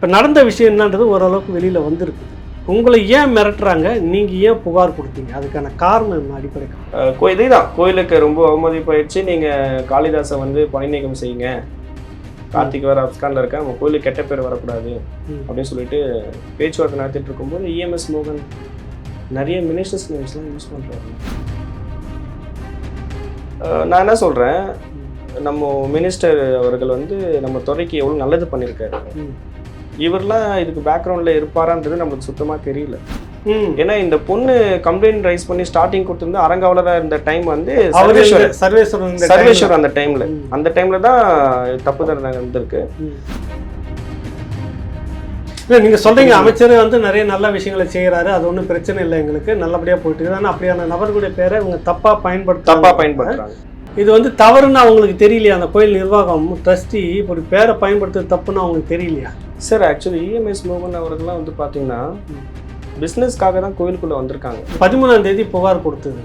இப்போ நடந்த விஷயம் என்னன்றது ஓரளவுக்கு வெளியில் வந்திருக்கு. உங்களை ஏன் மிரட்டுறாங்க? நீங்கள் ஏன் புகார் கொடுத்தீங்க? அதுக்கான காரணம் என்ன அடிப்படை கோ- இதேதான். கோயிலுக்கு ரொம்ப அவமதிப்பாயிடுச்சு நீங்கள் காளிதாசை வந்து பணி நீக்கம் செய்யுங்க. கார்த்திக் வேறு அப்கானில் இருக்க நம்ம கோயிலுக்கு கெட்ட பேர் வரக்கூடாது. அப்படின்னு சொல்லிட்டு பேச்சுவார்த்தை நடத்திட்டு இருக்கும்போது இஎம்எஸ் மோகன் நிறைய மினிஸ்டர்ஸ் நேம்ஸ்லாம் யூஸ் பண்ணுறாரு நான் என்ன சொல்கிறேன் நம்ம மினிஸ்டர் அவர்கள் வந்து நம்ம துறைக்கு எவ்வளோ நல்லது பண்ணியிருக்காரு. இவர்லாம் இதுக்கு பேக்ரவுண்டில் இருப்பாரான்றது நம்மளுக்கு சுத்தமாக தெரியல. ஏன்னா இந்த பொண்ணு கம்ப்ளைண்ட் ரைஸ் பண்ணி ஸ்டார்டிங் கொடுத்திருந்தா அரங்காவலராக இருந்த டைம் வந்து சர்வேஸ்வரன் இந்த சர்வேஸ்வர் அந்த டைம்ல. அந்த டைம்ல தான் தப்பு தண்டனை வந்திருக்கு. இல்லை நீங்கள் சொல்கிறீங்க அமைச்சர் வந்து நிறைய நல்ல விஷயங்களை செய்கிறாரு அது ஒன்றும் பிரச்சனை இல்லை எங்களுக்கு. நல்லபடியாக போயிட்டு இருக்குது. ஆனால் அப்படியான நபர்களுடைய பேரை இவங்க தப்பாக பயன்படுத்த தப்பா பயன்படுத்துறாங்க. இது வந்து தவறுன்னு அவங்களுக்கு தெரியலையா? அந்த கோயில் நிர்வாகம் ட்ரஸ்டி இப்படி பேரை பயன்படுத்துறது தப்புன்னு அவங்களுக்கு தெரியலையா? சார் ஆக்சுவலி இஎம்எஸ் மோகன் அவர்கள்லாம் வந்து பாத்தீங்கன்னா பிசினஸ்க்காக தான் கோயிலுக்குள்ள வந்திருக்காங்க. பதிமூணாம் தேதி புகார் கொடுத்தது.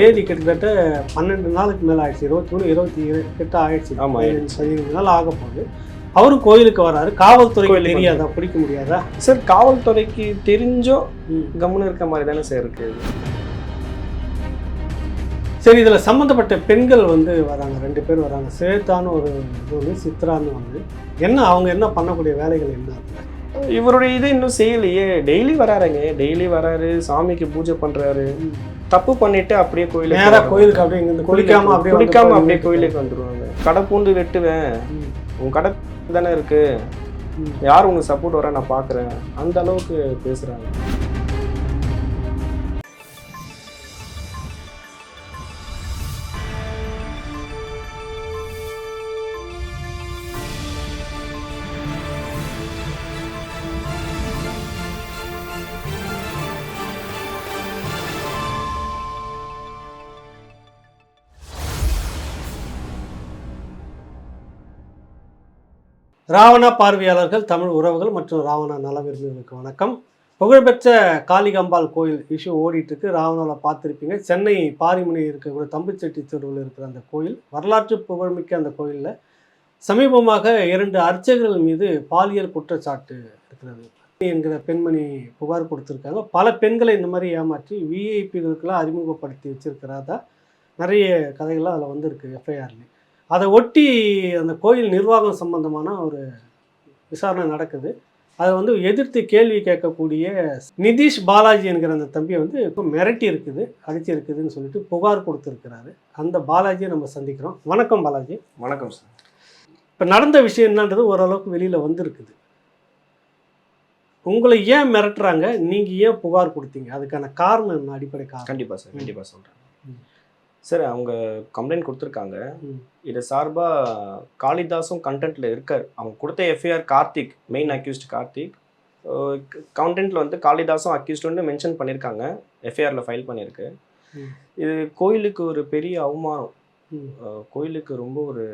தேதி கிட்டத்தட்ட பன்னெண்டு நாளுக்கு மேலே ஆயிடுச்சு. இருபத்தி மூணு இருபத்தி கிட்ட ஆயிடுச்சு. ஆமா, பதினஞ்சு நாள் ஆக போகுது. அவரும் கோயிலுக்கு வராரு. காவல்துறைக்கு கோயிலுக்கு தெரியாதா? பிடிக்க முடியாதா? சார் காவல்துறைக்கு தெரிஞ்சும் ம். கம்முன்னு இருக்க மாதிரி தானே சார் இருக்கு. சரி இதில் சம்மந்தப்பட்ட பெண்கள் வந்து வராங்க. ரெண்டு பேர் வராங்க. ஸ்வேதான்னு ஒரு இது ஒன்று சித்ரான்னு வந்து என்ன அவங்க என்ன பண்ணக்கூடிய வேலைகள் என்ன? இவருடைய இது இன்னும் செய்யலையே. டெய்லி வராருங்க. டெய்லி வராரு சாமிக்கு பூஜை பண்றாரு. தப்பு பண்ணிட்டு அப்படியே கோயிலுக்கு நேரா வராரு. கோயிலுக்கு அப்படியே இங்க குளிக்காம அப்படியே குளிக்காம அப்படியே கோயிலுக்கு வந்துருவாங்க. கடை பூண்டு வெட்டுவேன். உன் கடை தானே இருக்கு. ம். யார் உனக்கு சப்போர்ட் வர நான் பார்க்குறேன். அந்த அளவுக்கு பேசுறாங்க. ராவணா பார்வையாளர்கள் தமிழ் உறவுகள் மற்றும் ராவணா நல விரும்பிகளுக்கு வணக்கம். புகழ்பெற்ற காளிகாம்பாள் கோயில் இஷ்யூ ஓடிட்டு இருக்கு ராவணாவில் பார்த்துருப்பீங்க. சென்னை பாரிமுனை இருக்கக்கூடிய தம்புச்செட்டி தெருவில் இருக்கிற அந்த கோயில் வரலாற்று புகழ்மிக்க அந்த கோயிலில் சமீபமாக இரண்டு அர்ச்சகர்கள் மீது பாலியல் குற்றச்சாட்டு இருக்கிறது என்கிற பெண்மணி புகார் கொடுத்துருக்காங்க. பல பெண்களை இந்த மாதிரி ஏமாற்றி விஐபிகளுக்கெல்லாம் அறிமுகப்படுத்தி வச்சிருக்கிறதா நிறைய கதைகள்லாம் அதில் வந்திருக்கு எஃப்ஐஆர்லேயே அதை ஒட்டி அந்த கோயில் நிர்வாகம் சம்பந்தமான ஒரு விசாரணை நடக்குது. அதை வந்து எதிர்த்து கேள்வி கேட்கக்கூடிய நிதிஷ் பாலாஜி என்கிற அந்த தம்பியை வந்து இப்போ மிரட்டி இருக்குது அடிச்சு இருக்குதுன்னு சொல்லிட்டு புகார் கொடுத்துருக்கிறாரு. அந்த பாலாஜியை நம்ம சந்திக்கிறோம். வணக்கம் பாலாஜி. வணக்கம் சார். இப்போ நடந்த விஷயம் என்னன்றது ஓரளவுக்கு வெளியில் வந்திருக்குது. உங்களை ஏன் மிரட்டுறாங்க? நீங்கள் ஏன் புகார் கொடுத்தீங்க? அதுக்கான காரணம் என்ன? அடிப்படை காரணம். கண்டிப்பா சார் கண்டிப்பா சொல்றேன். ம். சார் அவங்க கம்ப்ளைண்ட் கொடுத்துருக்காங்க. இது சார்பா காளிதாஸும் கண்டென்ட்ல இருக்கார். அவங்க கொடுத்த FIR Karthik main accused Karthik. கண்டென்ட்ல வந்து காளிதாஸும் அக்யூஸ்டுன்னு மென்ஷன் பண்ணியிருக்காங்க எஃப்ஐஆர்ல ஃபைல் பண்ணியிருக்கு. இது கோயிலுக்கு ஒரு பெரிய அவமானம். கோயிலுக்கு ரொம்ப ஒரு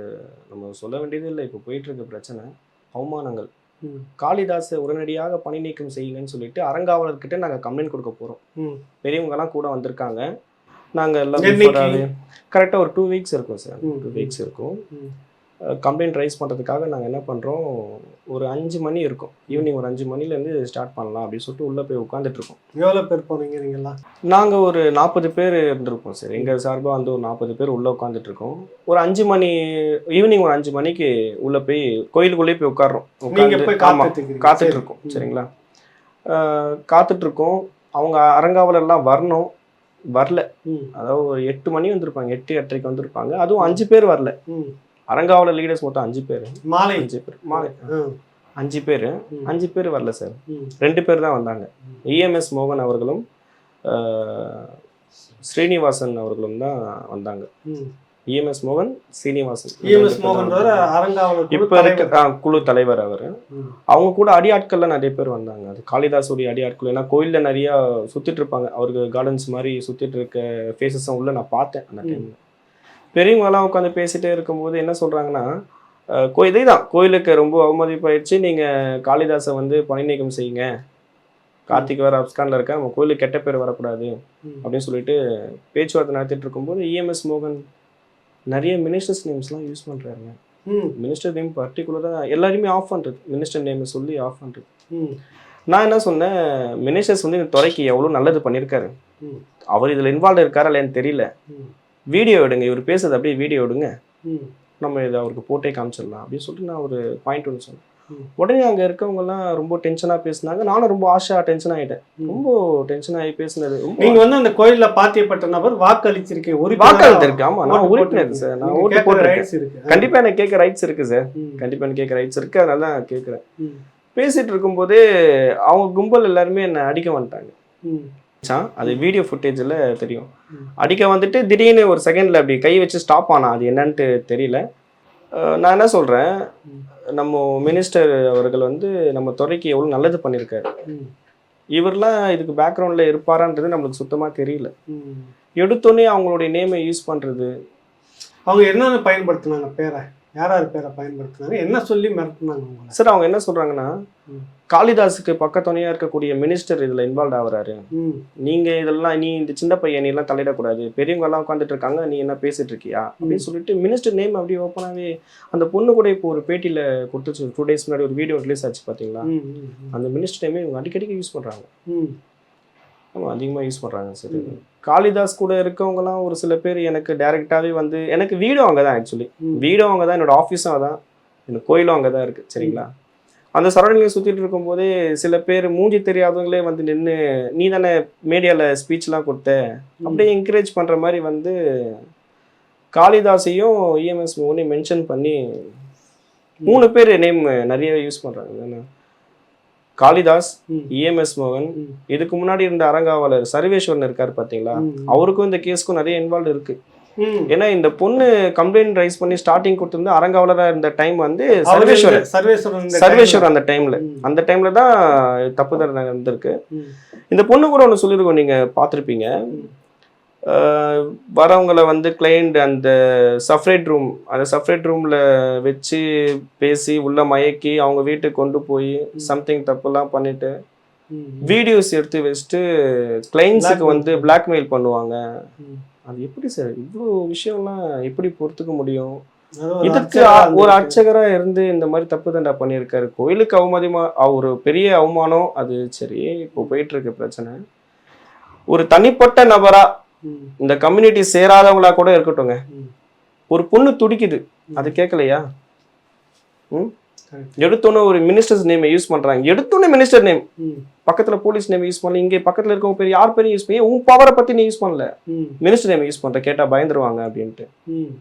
நம்ம சொல்ல வேண்டியது இல்லை. இப்போ போயிட்டு இருக்க பிரச்சனை. அவமானங்கள். காளிதாஸை உடனடியாக பணி நீக்கம் செய்யுங்கன்னு சொல்லிட்டு அறங்காவலர்கிட்ட நாங்கள் கம்ப்ளைண்ட் கொடுக்க போகிறோம் பெரியவங்கலாம் கூட வந்திருக்காங்க. நாங்கள் எல்லாம்? கரெக்டாக ஒரு டூ வீக்ஸ் இருக்கும் சார் டூ. வீக்ஸ் இருக்கும். கம்ப்ளைண்ட் ரைஸ் பண்ணுறதுக்காக நாங்கள் என்ன பண்ணுறோம் ஒரு அஞ்சு மணி இருக்கும். ஈவினிங் ஒரு அஞ்சு மணிலேருந்து ஸ்டார்ட் பண்ணலாம் அப்படின்னு சொல்லிட்டு உள்ளே போய் உட்காந்துட்டு இருக்கோம். எவ்வளோ பேர் போனீங்க நீங்கள்லாம் நாங்கள் ஒரு நாற்பது பேர் இருந்திருப்போம் சார் எங்கள் சார்பாக வந்து ஒரு நாற்பது பேர் உள்ளே உட்காந்துட்டு இருக்கோம். ஒரு அஞ்சு மணி ஈவினிங் ஒரு அஞ்சு மணிக்கு உள்ளே போய் கோயிலுக்குள்ளேயே போய் உட்கார்றோம் நீங்க போய் உட்கார்ந்து- ஆமா, காத்துட்டு காத்துட்டு சரி. இருக்கோம் ம். சரிங்களா? இருக்கோம். அவங்க அறங்காவலர்லாம் வரணும். வரல. அதாவது ஒரு எட்டு மணி வந்திருப்பாங்க எட்டு எட்டரைக்கு வந்திருப்பாங்க. அதுவும் அஞ்சு பேர் வரல. ம். அறங்காவலர் லீடர்ஸ் மொத்தம் அஞ்சு பேர். மாலை. அஞ்சு பேர். மாலை. அஞ்சு பேர். அஞ்சு பேர் வரல சார் ரெண்டு பேர் தான் வந்தாங்க. இஎம்எஸ் மோகன் அவர்களும் ஸ்ரீனிவாசன் அவர்களும் தான் வந்தாங்க. இஎம்எஸ் மோகன் ஸ்ரீனிவாசன் இஎம்எஸ் மோகன் குழு இப்ப இருக்க குழு தலைவர் அவர். அவங்க கூட அடியாட்கள்ல நிறைய பேர் வந்தாங்க. அது காளிதாசுடைய அடியாட்கள். ஏன்னா கோயில்ல நிறைய சுத்திட்டு இருப்பாங்க. அவருக்கு கார்டன்ஸ் மாதிரி சுத்திட்டு இருக்க ஃபேஸஸும் உள்ள நான் பார்த்தேன் அந்த. டைம்ல பெரியவங்கலாம் உட்காந்து பேசிட்டே இருக்கும்போது என்ன சொல்றாங்கன்னா கோ இதே தான் கோயிலுக்கு ரொம்ப அவமதிப்பாயிடுச்சு நீங்க காளிதாசை வந்து பணி நீக்கம் செய்யுங்க. கார்த்திக் வேற அப்கானில் இருக்க நம்ம கோயிலுக்கு கெட்ட பேர் வரக்கூடாது. அப்படின்னு சொல்லிட்டு பேச்சுவார்த்தை நடத்திட்டு இருக்கும்போது இஎம்எஸ் மோகன் நிறைய மினிஸ்டர்ஸ் நேம்ஸ்லாம் யூஸ் பண்றாருங்க. ம். மினிஸ்டர் நேம் பர்டிகுலராக எல்லாரையுமே ஆஃப் பண்ணுறது மினிஸ்டர் நேம் சொல்லி ஆஃப் பண்ணுறது ம். நான் என்ன சொன்னேன்? மினிஸ்டர்ஸ் வந்து இந்த துறைக்கு எவ்வளோ நல்லது பண்ணியிருக்காரு. அவர் இதில் இன்வால்வ் இருக்காரா இல்லைன்னு தெரியல. வீடியோ எடுங்க. இவர் பேசுறது அப்படியே வீடியோ எடுங்க. ம். நம்ம இதை அவருக்கு போட்டே காமிச்சிடலாம் அப்படின்னு சொல்லிட்டு நான் ஒரு பாயிண்ட் ஒன்று சொன்னேன். உடனே அங்கே இருக்கவங்கலாம் ரொம்ப டென்ஷனாக பேசினாங்க. நானும் ரொம்ப ஆஷா டென்ஷன் ஆகிட்டேன். ரொம்ப டென்ஷன் ஆகி பேசினது. ரொம்ப நீங்க வந்து அந்த கோயில்ல பாத்தியப்பட்ட நபர் வாக்களிச்சிருக்கீங்க ஒரு வாக்காளர் இருக்கு ஆமா நான் உறுப்பினர் சார். நான் ஓட்டு போட்டிருக்கேன் ரைட்ஸ் இருக்கு. கண்டிப்பா எனக்கு கேட்க ரைட்ஸ் இருக்கு சார். ம், கண்டிப்பா எனக்கு கேட்க ரைட்ஸ் இருக்கு. அதனால தான் கேட்குறேன் ம், பேசிட்டு இருக்கும்போதே அவங்க கும்பல் எல்லாருமே என்னை அடிக்க வந்துட்டாங்க. அது வீடியோ ஃபுட்டேஜில் தெரியும். அடிக்க வந்துட்டு திடீர்னு ஒரு செகண்ட்ல அப்படி கை வச்சு ஸ்டாப் ஆனா அது என்னன்ட்டு தெரியல. நான் என்ன சொல்றேன்? ம். நம்ம மினிஸ்டர் அவர்கள் வந்து நம்ம துறைக்கு எவ்வளோ நல்லது பண்ணியிருக்காரு இவர்லாம் இதுக்கு பேக்ரவுண்டில் இருப்பாரான்றது நம்மளுக்கு சுத்தமாக தெரியல. ம். எடுத்தோடனே அவங்களுடைய நேமை யூஸ் பண்ணுறது அவங்க என்னென்ன பயன்படுத்தினாங்க பேரை? யார் யார் பேரை பயன்படுத்தினாங்க என்ன சொல்லி மிரட்டினாங்க சார் அவங்க என்ன சொல்கிறாங்கன்னா ம். காளிதாஸுக்கு பக்கத்துணையாக இருக்கக்கூடிய மினிஸ்டர் இதில் இன்வால்வ் ஆகுறாரு. ம், நீங்கள் இதெல்லாம் நீ இந்த சின்ன பையன் நீ எல்லாம் தலையிடக்கூடாது. பெரியவங்க எல்லாம் உட்காந்துட்டு இருக்காங்க நீ என்ன பேசிட்டு இருக்கியா? அப்படின்னு சொல்லிட்டு மினிஸ்டர் நேம் அப்படியே ஓப்பனாகவே அந்த பொண்ணு கூட இப்போ ஒரு பேட்டியில் கொடுத்துச்சு டூ டேஸ் முன்னாடி ஒரு வீடியோ ரிலீஸ் ஆச்சு பார்த்தீங்களா. அந்த மினிஸ்டர் நேமே இவங்க அடிக்கடிக்கு யூஸ் பண்ணுறாங்க ஆமாம் அதிகமாக யூஸ் பண்ணுறாங்க சார். காளிதாஸ் கூட இருக்கவங்கலாம் ஒரு சில பேர் எனக்கு டைரெக்டாகவே வந்து எனக்கு வீடும் அங்கே தான் ஆக்சுவலி. வீடும் அங்கே தான் என்னோட ஆஃபீஸும் அதான். எனக்கு கோயிலும் அங்கே தான் இருக்குது சரிங்களா? அந்த சரௌண்டிங்கில் சுற்றிட்டு இருக்கும்போதே சில பேர் மூஞ்சி தெரியாதவங்களே வந்து நின்று நீ தானே மீடியாவில் ஸ்பீச்லாம் கொடுத்த? அப்படியே என்கரேஜ் பண்ணுற மாதிரி வந்து காளிதாஸையும் E இஎம்எஸ் மூணையும் மென்ஷன் பண்ணி மூணு பேர் நேம் நிறைய யூஸ் பண்ணுறாங்க காளிதாஸ் இஎம்எஸ் மோகன் ம், இதுக்கு முன்னாடி இருந்த அரங்காவலர் சர்வேஸ்வரன் இருக்காரு பாத்தீங்களா. அவருக்கும் இந்த கேஸ்க்கும் நிறைய இன்வால்வ் இருக்கு. ஏன்னா இந்த பொண்ணு கம்ப்ளைண்ட் ரைஸ் பண்ணி ஸ்டார்டிங் கொடுத்திருந்த அரங்காவலரா இருந்த டைம் வந்து சர்வேஸ்வரன். சர்வேஸ்வரன் அந்த டைம்ல அந்த டைம்ல தான் தப்புதல் நடந்திருக்கு. இந்த பொண்ணு கூட ஒன்று சொல்லியிருக்கோம் நீங்க பார்த்துருப்பீங்க. வரவங்கள வந்து கிளைண்ட் அந்த சஃப்ரேட் ரூம் அந்த சஃப்ரேட் ரூம்ல வச்சு பேசி உள்ள மயக்கி அவங்க வீட்டுக்கு கொண்டு போய் சம்திங் தப்புலாம் பண்ணிட்டு வீடியோஸ் எடுத்து வச்சுட்டு கிளைண்ட்ஸுக்கு வந்து பிளாக்மெயில் பண்ணுவாங்க. அது எப்படி சார் இவ்வளோ விஷயம்லாம் எப்படி பொறுத்துக்க முடியும்? இதுக்கு ஒரு இருந்திருக்கு. அர்ச்சகரா இருந்து இந்த மாதிரி தப்பு தண்டா பண்ணியிருக்காரு. கோயிலுக்கு அவமதிமா ஒரு பெரிய அவமானம் அது சரி இப்போ போயிட்டு இருக்கு பிரச்சனை. ஒரு தனிப்பட்ட நபரா ம், இந்த கம்யூனிட்டி சேராதவங்களா கூட இருக்கட்டும்ங்க. ஒரு பொண்ணு துடிக்குது. அது கேட்கலையா ம். எடுத்தோன்னே ஒரு மினிஸ்டர்ஸ் நேம் யூஸ் பண்றாங்க. எடுத்தோன்னே மினிஸ்டர் நேம் பக்கத்துல போலீஸ் நேம் யூஸ் பண்ணல. இங்கே பக்கத்துல இருக்கவங்க பேர் யார் பேரும் யூஸ் பண்ணி உன் பவரை பத்தி நீ யூஸ் பண்ணல. மினிஸ்டர் நேம் யூஸ் பண்ற கேட்டா பயந்துருவாங்க அப்படின்ட்டு. ம்.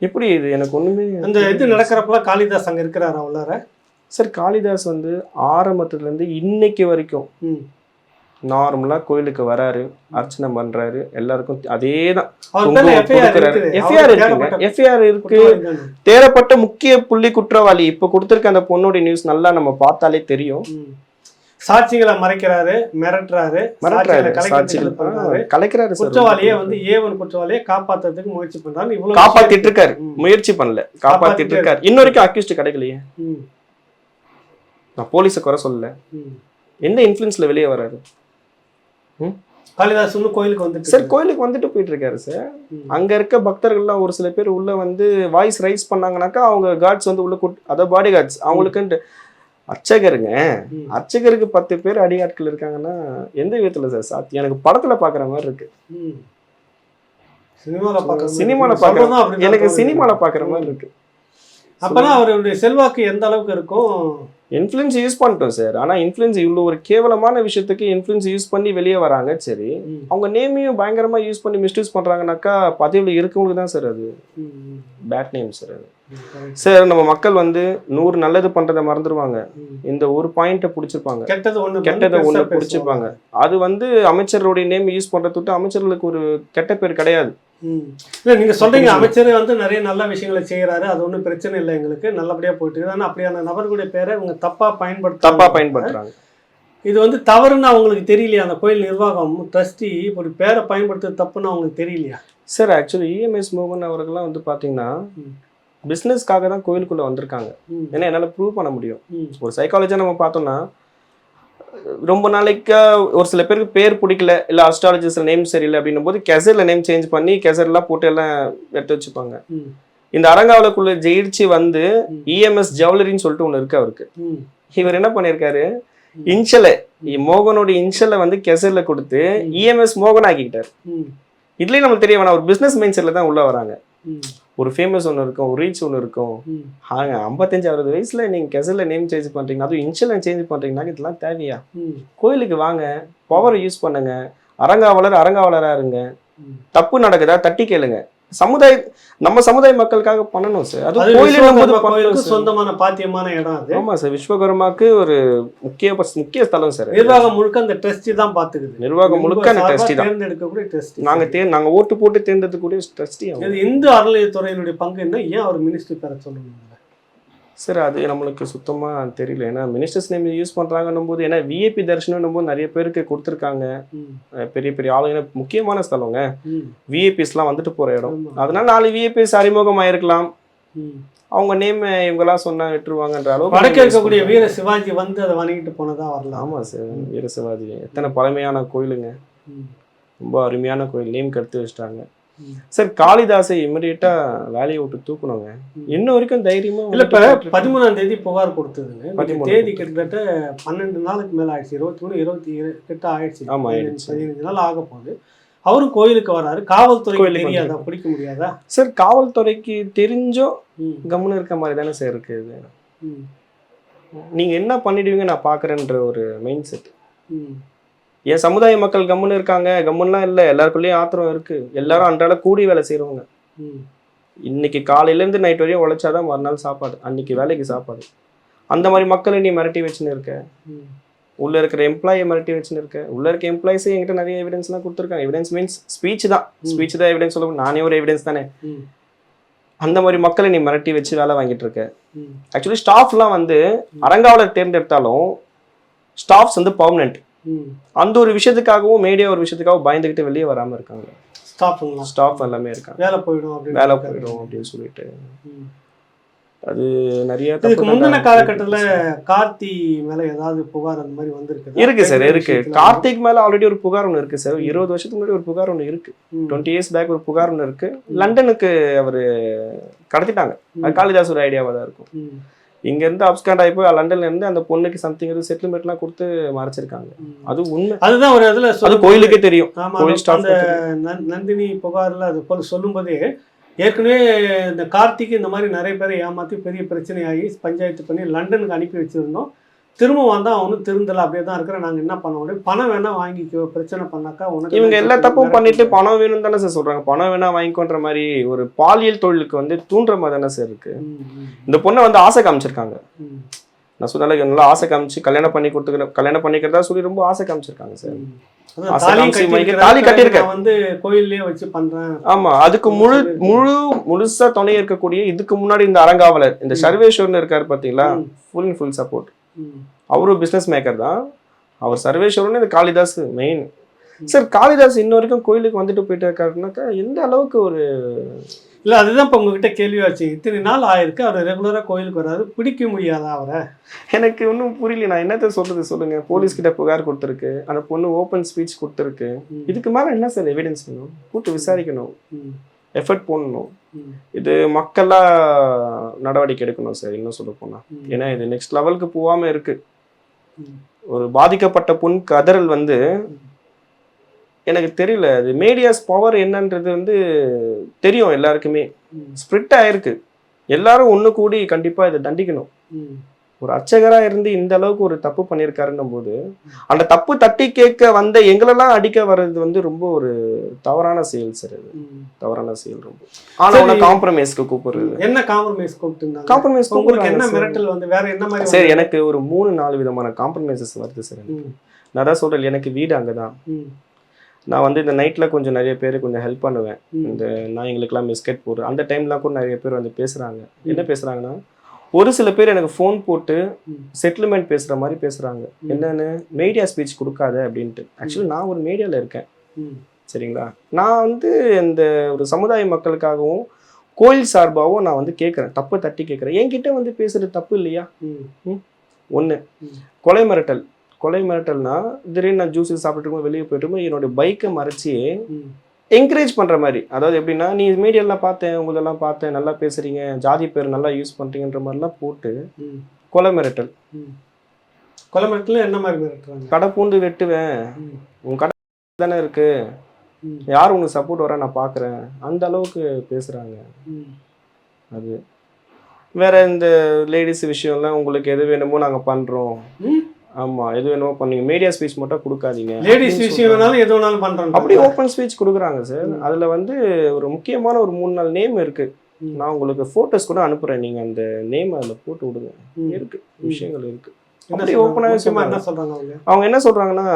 எப்படி இது? எனக்கு ஒண்ணுமே அந்த இது நடக்கிறப்பலாம் காளிதாஸ் அங்க இருக்கிறாரா உள்ளார? சார் காளிதாஸ் வந்து ஆரம்பத்துல இருந்து இன்னைக்கு வரைக்கும் ம். நார்மலா கோயிலுக்கு வராரு அர்ச்சனை பண்றாரு எல்லாருக்கும் அதே தான் எஃப்ஐஆர் இருக்குங்க. எஃப்ஐஆர் இருக்கு. தேரப்பட்ட முக்கிய புள்ளி குற்றவாளி. இப்ப கொடுத்திருக்க அந்த பொண்ணோட நியூஸ் நல்லா நம்ம பார்த்தாலே தெரியும். சாட்சிகளை மறைக்கிறாரு மிரட்டுறாரு. மிரட்டுறாரு. சாட்சிகளை கலைக்கிறாரு குற்றவாளியை வந்து ஏவன் குற்றவாளியை காப்பாத்துறதுக்கு முயற்சி பண்றாரு. இவ்வளவு காப்பாத்திட்டு இருக்காரு. முயற்சி பண்ணல. காப்பாத்திட்டு இருக்காரு. இன்ன வரைக்கும் அக்யூஸ்ட் கிடைக்கலையே. நான் போலீஸை குறை சொல்லல. எந்த இன்ஃப்ளூயன்ஸ்ல வெளியே வராரு? காளிதாஸ் கோயிலுக்கு வந்துட்டு சார் கோயிலுக்கு வந்துட்டு போயிட்டு இருக்காரு சார். அங்க இருக்க பக்தர்கள்லாம் ஒரு சில பேர் உள்ள வந்து வாய்ஸ் ரைஸ் பண்ணாங்கனாக்கா அவங்க கார்ட்ஸ் வந்து உள்ள கூட் அதாவது பாடி கார்ட்ஸ் அவங்களுக்குன்ட்டு அர்ச்சகருங்க. அர்ச்சகருக்கு பத்து பேர் அடியாட்கள் இருக்காங்கன்னா எந்த விதத்துல சார் சாத்தி எனக்கு படத்துல பாக்குற மாதிரி இருக்கு ம். சினிமால பாக்குற மாதிரி சினிமால இருக்கு. பாக்குற சொல்றதும் அப்படிதான் எனக்கு. சினிமால பாக்குற மாதிரி இருக்கு அப்பனா அவருடைய செல்வாக்கு எந்த அளவுக்கு இருக்கும்? இன்ஃப்ளூயன்ஸ் யூஸ் பண்ணிட்டோம் சார் ஆனா இன்ஃப்ளூயன்ஸ் இவ்வளவு ஒரு கேவலமான விஷயத்துக்கு இன்ஃப்ளூயன்ஸ் யூஸ் பண்ணி வெளியே வராங்க சரி. அவங்க நேமையும் பயங்கரமா யூஸ் பண்ணி மிஸ்யூஸ் பண்றாங்கனாக்கா பதவியில் இருக்கவங்களுக்கு தான் சார் அது. பேட் நேம் சார் அது. சார் நம்ம மக்கள் வந்து நூறு நல்லது பண்றதை மறந்துடுவாங்க. இந்த ஒரு பாயிண்ட்டை பிடிச்சிருப்பாங்க. கெட்டது ஒண்ணு கெட்டதை பெருசா பிடிச்சிருப்பாங்க. அது வந்து அமைச்சருடைய நேம் யூஸ் பண்றது விட்டு அமைச்சர்களுக்கு ஒரு கெட்ட பேர் கிடையாது. இல்ல நீங்க சொல்றீங்க அமைச்சர் வந்து நிறைய நல்ல விஷயங்களை செய்யறாரு அது ஒண்ணும் பிரச்சனை இல்லை எங்களுக்கு. நல்லபடியா போயிட்டு இருக்கு ஆனா அப்படியான நபர்களுடைய பேரை இவங்க தப்பா பயன்படுத்த தப்பா பயன்படுத்துறாங்க. இது வந்து தவறுன்னு அவங்களுக்கு தெரியலையா? அந்த கோயில் நிர்வாகம் ட்ரஸ்டி ஒரு பேரை பயன்படுத்துறது தப்புன்னு அவங்களுக்கு தெரியலையா? சார் ஆக்சுவலி இஎம்எஸ் மோகன் அவர்கள்லாம் வந்து பாத்தீங்கன்னா ம். பிஸ்னஸ்க்காக தான் கோயிலுக்குள்ள வந்திருக்காங்க. ஏன்னா என்னால ப்ரூவ் பண்ண முடியும். ஒரு சைக்காலஜியா நம்ம பார்த்தோம்னா ரொம்ப நாளைக்கா ஒரு சில பேருக்கு பேர் பிடிக்கல இல்ல அஸ்ட்ராலஜிஸ்ல நேம் சரியில்லை அப்படின்னும் போது கெசர்ல நேம் சேஞ்ச் பண்ணி கெசர்லாம் போட்டு எல்லாம் எடுத்து வச்சுப்பாங்க. இந்த அரங்காவலுக்குள்ள ஜெயிச்சு வந்து. இஎம்எஸ் ஜுவல்லரின்னு சொல்லிட்டு ஒண்ணு இருக்கு அவருக்கு. இவர் என்ன பண்ணிருக்காரு இன்ஷலை மோகனோட இன்ஷலை வந்து கெசர்ல கொடுத்து இஎம்எஸ் மோகன் ஆக்கிக்கிட்டாரு இதுலயும் நமக்கு தெரிய வேணாம் ஒரு பிசினஸ் மைண்ட் செட்ல தான் உள்ள வராங்க. ஒரு ஃபேமஸ் ஒன்று இருக்கும் ஒரு ரீச் ஒன்று இருக்கும். ஆங்க ஐம்பத்தஞ்சு அறுபது வயசுல நீங்க கெசல்ல நேம் சேஞ்ச் பண்றீங்க அதுவும் இன்ஷலை சேஞ்ச் பண்றீங்கன்னா இதெல்லாம் தேவையா? கோயிலுக்கு வாங்க பவர் யூஸ் பண்ணுங்க அரங்காவலர் அரங்காவலரா இருங்க. தப்பு நடக்குதா? தட்டி கேளுங்க. சமுதாய நம்ம சமுதாய மக்களுக்காக பண்ணணும் சார். அது கோயிலுக்கு. சொந்தமான பாத்தியமான இடம் அது. ஆமா சார் விஸ்வகர்மாக்கு ஒரு முக்கிய முக்கிய ஸ்தலம் சார் நிர்வாகம் முழுக்க அந்த ட்ரஸ்டி தான் பாத்துக்குது. நிர்வாகம் முழுக்க அந்த ட்ரஸ்டி தான். தேர்ந்தெடுக்கக்கூடிய ட்ரஸ்டி. நாங்க தே நாங்க ஓட்டு போட்டு தேர்ந்தெடுக்கக்கூடிய ட்ரஸ்டி இந்து அறநிலையத்துறையினுடைய பங்கு என்ன? ஏன் அவர் மினிஸ்ட்ரி பெற சொல்லணும்? சார் அது நம்மளுக்கு சுத்தமா தெரியல. ஏன்னா மினிஸ்டர்ஸ் நேம் யூஸ் பண்றாங்கன்னும் போது ஏன்னா விஐபி தரிசனம் போது நிறைய பேருக்கு கொடுத்துருக்காங்க. பெரிய பெரிய ஆளுங்க முக்கியமான ஸ்தலங்க. ம், விஐபிஸ்லாம் வந்துட்டு போற இடம். அதனால நாலு விஐபிஎஸ் அறிமுகம் ஆயிருக்கலாம். அவங்க நேம் இவங்கெல்லாம் சொன்னா விட்டுருவாங்கன்ற அளவுக்கு வடக்கு இருக்கக்கூடிய வீர சிவாஜி வந்து அதை வணங்கிட்டு போனதா வரலாம். ஆமா சார் வீரசிவாஜி எத்தனை பழமையான கோயிலுங்க. ரொம்ப அருமையான கோயில். நேம் கடுத்து வச்சிட்டாங்க. சார் காளிதாசை இமிடியேட்டா வேலையை விட்டு தூக்கணுங்க. இன்ன வரைக்கும் தைரியமா இல்ல இப்ப பதிமூணாம் தேதி புகார் கொடுத்ததுங்க. இன்னைக்கு 13 தேதி கிட்டத்தட்ட பன்னெண்டு நாளுக்கு மேல ஆயிடுச்சு. இருபத்தி மூணு இருபத்தி கிட்ட ஆயிடுச்சு. ஆமா, பதினஞ்சு நாள் ஆக போகுது. அவரும் கோயிலுக்கு வராரு. கோயிலுக்கு தெரியாதா. பிடிக்க முடியாதா? சார் காவல்துறைக்கு தெரிஞ்சோ கம்முன்னு இருக்க மாதிரி தானே சார் இருக்கு இது. நீங்க என்ன பண்ணிடுவீங்க? நான் பாக்குறேன்ற ஒரு மைண்ட் செட் என் சமுதாய மக்கள் கம்முன்னு இருக்காங்க. கம்முன்னுலாம் இல்லை. எல்லாருக்குள்ளேயும் ஆத்திரம் இருக்கு. எல்லாரும் அன்றாட கூடி வேலை செய்றவங்க. ம், இன்னைக்கு காலையில இருந்து நைட் வரையும் உழைச்சாதான் மறுநாள் சாப்பாடு. அன்னைக்கு வேலைக்கு சாப்பாடு. அந்த மாதிரி மக்களை நீ மிரட்டி வச்சுன்னு இருக்க. உள்ள இருக்கிற எம்ப்ளாயை மிரட்டி வச்சுன்னு இருக்க. உள்ள இருக்க எம்ப்ளாயிஸே என்கிட்ட நிறைய எவிடன்ஸ்லாம் கொடுத்துருக்காங்க. எவிடன்ஸ் மீன்ஸ் ஸ்பீச் தான். ஸ்பீச் தான் எவிடன்ஸ் சொல்ல நானே ஒரு எவிடன்ஸ் தானே. அந்த மாதிரி மக்களை நீ மிரட்டி வச்சு வேலை வாங்கிட்டு இருக்க. ஆக்சுவலி ஸ்டாஃப்லாம் வந்து அரங்காவலர் தேர்ந்தெடுத்தாலும் ஸ்டாஃப்ஸ் வந்து பர்மனெண்ட். அந்த ஒரு விஷயத்துக்காகவும் மீடியா ஒரு விஷயத்துக்காகவும் பயந்துக்கிட்டு வெளியே வராம இருக்காங்க. ஸ்டாஃப்ங்களா ஸ்டாஃப் எல்லாமே இருக்காங்க. வேலை போயிடும் வேலை. போயிடும் அப்படின்னு சொல்லிட்டு. அது நிறைய இதுக்கு முந்தின காலகட்டத்துல கார்த்தி மேல ஏதாவது புகார் அந்த மாதிரி வந்திருக்கு இருக்கு சார் இருக்கு. கார்த்திக் மேல ஆல்ரெடி ஒரு புகார் ஒன்று இருக்கு சார். இருபது வருஷத்துக்கு முன்னாடி ஒரு புகார் ஒன்று இருக்கு. டுவெண்ட்டி இயர்ஸ் பேக் ஒரு புகார் ஒன்று இருக்கு. லண்டனுக்கு அவரு கடத்திட்டாங்க. காளிதாஸ் ஒரு ஐடியாவா தான் இருக்கும். இங்க இருந்து அப்ஸ்காண்ட் ஆகி போய் லண்டன்ல இருந்து அந்த பொண்ணுக்கு சம்திங் எதுவும் செட்டில்மெண்ட்லாம் கொடுத்து மறைச்சிருக்காங்க. அது உண்மை. அதுதான் ஒரு இதுல அது கோயிலுக்கே தெரியும். கோயில் நந்- நந்தினி புகார்ல அது போல சொல்லும்போதே ஏற்கனவே இந்த கார்த்திக் இந்த மாதிரி நிறைய பேரை ஏமாத்தி பெரிய பிரச்சனையாகி பஞ்சாயத்து பண்ணி லண்டனுக்கு அனுப்பி வச்சிருந்தோம். திரும்ப வந்தா அவனும் திருந்தல அப்படியே தான் இருக்கிற நாங்க என்ன பண்ண முடியும்? பணம் வேணா வாங்கிக்கோ பிரச்சனை பண்ணாக்கா உனக்கு இவங்க எல்லா தப்பும் பண்ணிட்டு. பணம் வேணும்னு தானே சார் சொல்றாங்க. பணம் வேணா வாங்கிக்கோன்ற மாதிரி ஒரு பாலியல் தொழிலுக்கு வந்து தூண்டுற மாதிரி தானே சார் இருக்கு. இந்த பொண்ணை வந்து ஆசை காமிச்சிருக்காங்க. நான் சொன்னால நல்லா ஆசை காமிச்சு கல்யாணம் பண்ணி கொடுத்துக்கிற கல்யாணம் பண்ணிக்கிறதா சொல்லி ரொம்ப ஆசை காமிச்சிருக்காங்க சார் தாலி வந்து கோயில்லயே வச்சு பண்றேன். ஆமா அதுக்கு முழு முழு முழுசா துணை இருக்கக்கூடிய இதுக்கு முன்னாடி இந்த அரங்காவலர் இந்த சர்வேஸ்வரன் இருக்காரு பாத்தீங்களா. ஃபுல் அண்ட் ஃபுல் சப்போர்ட் அவரும் பிசினஸ் மேக்கர் தான். அவர் சர்வேஸ்வரன் இந்த காளிதாஸ் மெயின் சார் காளிதாஸ் இன்ன வரைக்கும் கோயிலுக்கு வந்துட்டு போயிட்டு இருக்காருனாக்கா எந்த அளவுக்கு ஒரு இல்ல அதுதான் இப்ப உங்ககிட்ட கேள்வியாச்சு இத்தனை நாள் ஆயிருக்கு அவர் ரெகுலரா கோயிலுக்கு வராரு பிடிக்க முடியாதா அவரை? எனக்கு ஒன்றும் புரியல. நான் என்னத்த சொல்றது சொல்லுங்க. போலீஸ் கிட்ட புகார் கொடுத்துருக்கு. அந்த பொண்ணு ஓப்பன் ஸ்பீச் கொடுத்துருக்கு. இதுக்கு மேல என்ன சார் எவிடன்ஸ் வேணும்? கூட்டு விசாரிக்கணும். எஃபர்ட் போடணும். இது மக்களா நடவடிக்கை எடுக்கணும் சார் இன்னும் சொல்ல போனா ம். ஏன்னா இது நெக்ஸ்ட் லெவலுக்கு போகாம இருக்கு. ஒரு பாதிக்கப்பட்ட பொன் கதறல் வந்து எனக்கு தெரியல. அது மீடியாஸ் பவர் என்னன்றது வந்து தெரியும் எல்லாருக்குமே. ஸ்ப்ரிட் ஆயிருக்கு. எல்லாரும் ஒண்ணு கூடி கண்டிப்பா இதை தண்டிக்கணும். ஒரு அர்ச்சகரா இருந்து இந்த அளவுக்கு ஒரு தப்பு பண்ணியிருக்காருன்னும் போது அந்த தப்பு தட்டி கேட்க வந்த எங்களெல்லாம் அடிக்க வர்றது வந்து ரொம்ப ஒரு தவறான செயல் சார் அது. தவறான செயல் ரொம்ப. ஆனா சரி. காம்ப்ரமேஸ்க்கு கூப்பிடுறது. என்ன காம்ப்ரமைஸ் கூப்பிட்டு காம்ப்ரமைஸ் உங்களுக்கு என்ன மிரட்டல் வந்து வேற என்ன மாதிரி சார் எனக்கு ஒரு மூணு நாலு விதமான காம்ப்ரமைசஸ் வருது சார் எனக்கு. நான் தான் சொல்றேன் எனக்கு வீடு அங்கதான். நான் வந்து இந்த நைட்ல கொஞ்சம் நிறைய பேர் கொஞ்சம் ஹெல்ப் பண்ணுவேன். இந்த நாய்ங்களுக்கெல்லாம் பிஸ்கெட் போடுறேன் அந்த டைம்லாம் கூட நிறைய பேர் வந்து பேசுறாங்க. என்ன பேசுறாங்கன்னா ஒரு சில பேர் எனக்கு ஃபோன் போட்டு. செட்டில்மெண்ட் பேசுற மாதிரி பேசுறாங்க. ம். என்னன்னு? மீடியா ஸ்பீச் கொடுக்காத அப்படின்ட்டு. ஆக்சுவலி நான் ஒரு மீடியால இருக்கேன். சரிங்களா? நான் வந்து இந்த ஒரு சமுதாய மக்களுக்காகவும் கோயில் சார்பாகவும் நான் வந்து கேட்குறேன் தப்பு தட்டி கேட்குறேன் என்கிட்ட வந்து பேசுறது தப்பு இல்லையா? ஒன்று. கொலை மிரட்டல். கொலை மிரட்டல்னா திடீர்னு நான் ஜூஸ் சாப்பிட்டு வெளியே போயிட்டு என்னோட பைக்கை மறைச்சி என்கரேஜ் பண்ற மாதிரி. அதாவது எப்படின்னா நீ மீடியாலாம் பார்த்தேன் உங்களெல்லாம் பார்த்தேன் நல்லா பேசுறீங்க ஜாதி பேர் நல்லா யூஸ் பண்றீங்கன்ற மாதிரிலாம் போட்டு கொலை மிரட்டல். கொலை மிரட்டல என்ன மாதிரி மிரட்டுறாங்க? கடை பூந்து வெட்டுவேன். உன் கடை தானே இருக்கு. ம். யார் உனக்கு சப்போர்ட் வர நான் பார்க்குறேன். அந்த அளவுக்கு பேசுறாங்க. ம். அது வேற இந்த லேடிஸ் விஷயம்லாம் உங்களுக்கு எது வேணுமோ நாங்க பண்றோம். ம். ஆமா எது வேணுமோ பண்ணீங்க மீடியா ஸ்பீச் மட்டும் கொடுக்காதீங்க. லேடிஸ் விஷயம் வேணாலும் எது வேணாலும் பண்றாங்க அப்படி ஓப்பன் ஸ்பீச் கொடுக்குறாங்க சார் அதுல வந்து ஒரு முக்கியமான ஒரு மூணு நாலு நேம் இருக்கு. நான் உங்களுக்கு போட்டோஸ் கூட அனுப்புறேன். நீங்க அந்த நேம் அதுல போட்டு விடுங்க. இருக்கு. விஷயங்கள் இருக்கு. அப்படி சொல்றாங்க. என்ன சொல்றாங்க. அவங்க? என்ன சொல்றாங்கன்னா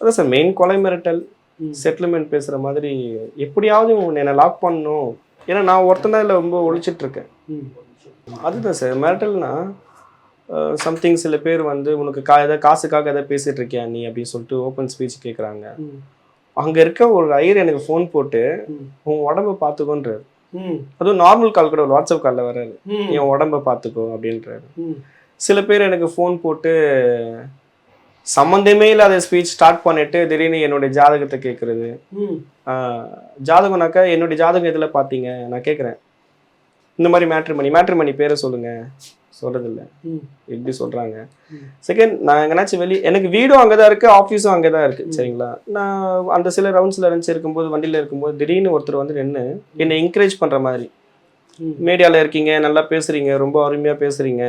அதான் சார் மெயின் கொலை மிரட்டல். செட்டில்மெண்ட் பேசுற மாதிரி எப்படியாவது என்னை லாக் பண்ணணும். ஏன்னா நான் ஒருத்தன் தான் இதில் ரொம்ப ஒழிச்சிட்டு இருக்கேன். அதுதான் சார் மிரட்டல்னா சம்திங் சில பேர் வந்து உனக்கு கா எதாவது காசுக்காக எதாவது பேசிட்டு இருக்கியா நீ? அப்படின்னு சொல்லிட்டு ஓப்பன் ஸ்பீச் கேட்குறாங்க அங்கே இருக்க ஒரு ஐயர் எனக்கு ஃபோன் போட்டு உன் உடம்ப பார்த்துக்கோன்றாரு அதுவும் நார்மல் கால் கூட ஒரு வாட்ஸ்அப் காலில் வராரு என் உடம்ப பார்த்துக்கோ அப்படின்றாரு. சில பேர் எனக்கு ஃபோன் போட்டு சம்மந்தமே இல்லாத ஸ்பீச் ஸ்டார்ட் பண்ணிட்டு திடீர்னு என்னுடைய ஜாதகத்தை கேட்குறது ஜாதகம்னாக்கா என்னுடைய ஜாதகம் எதில் பார்த்தீங்க நான் கேட்குறேன் இந்த மாதிரி மேட்ரிமணி மேட்ரிமணி பேரை சொல்லுங்க. சொல்றதில்ல. ம். எப்படி சொல்றாங்க. ம். செகண்ட் நான் எங்கனாச்சும் வெளியே எனக்கு வீடும் அங்கே தான் இருக்கு ஆஃபீஸும் அங்கே தான் இருக்கு சரிங்களா? நான் அந்த சில ரவுண்ட்ஸ்ல இருந்துச்சு இருக்கும்போது வண்டியில இருக்கும்போது திடீர்னு ஒருத்தர் வந்து நின்று என்னை என்கரேஜ் பண்ற மாதிரி. ம். மீடியால இருக்கீங்க நல்லா பேசுறீங்க ரொம்ப அருமையா பேசுறீங்க.